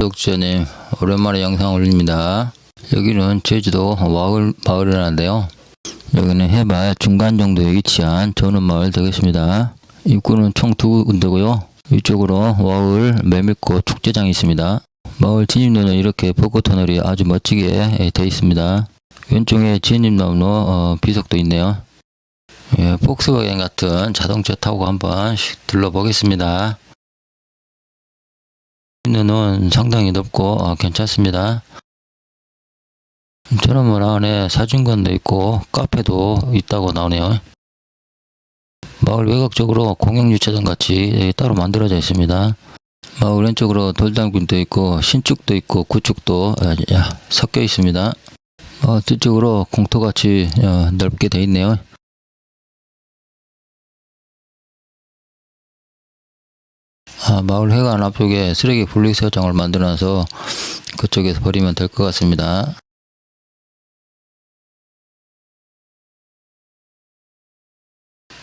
구독자님 오랜만에 영상 올립니다. 여기는 제주도 마을 마을이라는데요. 여기는 해발 중간 정도에 위치한 전원 마을 되겠습니다. 입구는 총 두 군데고요. 위쪽으로 마을 메밀꽃 축제장이 있습니다. 마을 진입로는 이렇게 벚꽃 터널이 아주 멋지게 되어 있습니다. 왼쪽에 진입로로 어, 비석도 있네요. 예, 폭스바겐 같은 자동차 타고 한번 씩 둘러보겠습니다. 있는 상당히 넓고 어, 괜찮습니다. 저놈은 안에 사진관도 있고 카페도 있다고 나오네요. 마을 외곽쪽으로 공영주차장 같이 예, 따로 만들어져 있습니다. 마을 왼쪽으로 돌담길도 있고 신축도 있고 구축도 어, 야, 섞여 있습니다. 어, 뒤쪽으로 공터같이 어, 넓게 돼 있네요. 아, 마을 회관 앞쪽에 쓰레기 분리수거장을 만들어놔서 그쪽에서 버리면 될 것 같습니다.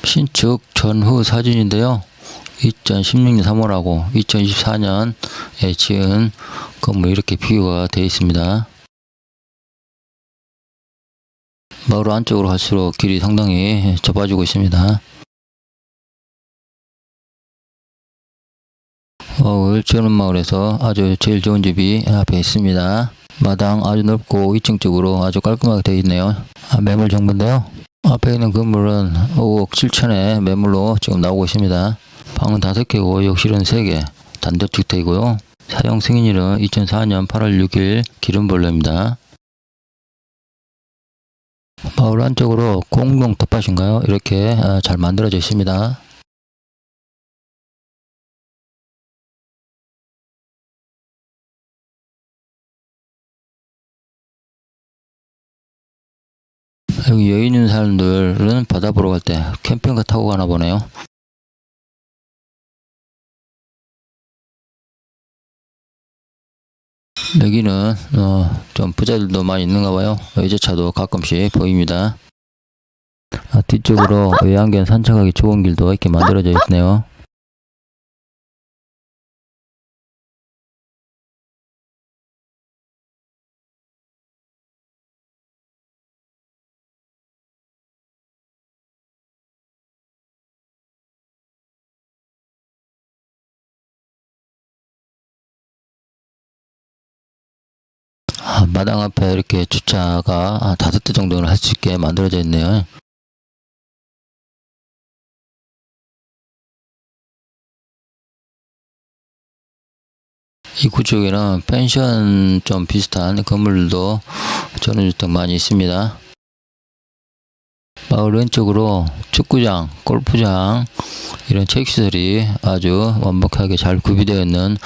신축 전후 사진인데요. 2016년 3월하고 2024년에 지은 건물 이렇게 비교가 되어 있습니다. 마을 안쪽으로 갈수록 길이 상당히 좁아지고 있습니다. 어, 을지는 마을에서 아주 제일 좋은 집이 앞에 있습니다. 마당 아주 넓고 2층 쪽으로 아주 깔끔하게 되어 있네요. 아, 매물 정보인데요. 앞에 있는 건물은 5억 7천에 매물로 지금 나오고 있습니다. 방은 5개고 욕실은 3개, 단독주택이고요. 사용 승인일은 2004년 8월 6일 기름벌레입니다. 마을 안쪽으로 공동 텃밭인가요? 이렇게 아, 잘 만들어져 있습니다. 여기 여유 있는 사람들은 바다 보러 갈 때 캠핑카 타고 가나 보네요. 여기는 어, 좀 부자들도 많이 있는가 봐요. 외제차도 가끔씩 보입니다. 아, 뒤쪽으로 외양견 산책하기 좋은 길도 이렇게 만들어져 있네요. 마당 앞에 이렇게 주차가 아, 다섯 대 정도는 할 수 있게 만들어져 있네요. 이 구쪽에는 펜션 좀 비슷한 건물도 전원주택 많이 있습니다. 마을 왼쪽으로 축구장, 골프장 이런 체육시설이 아주 완벽하게 잘 구비되어 있는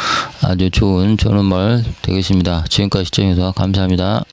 아주 좋은 전원마을 되겠습니다. 지금까지 시청해주셔서 감사합니다.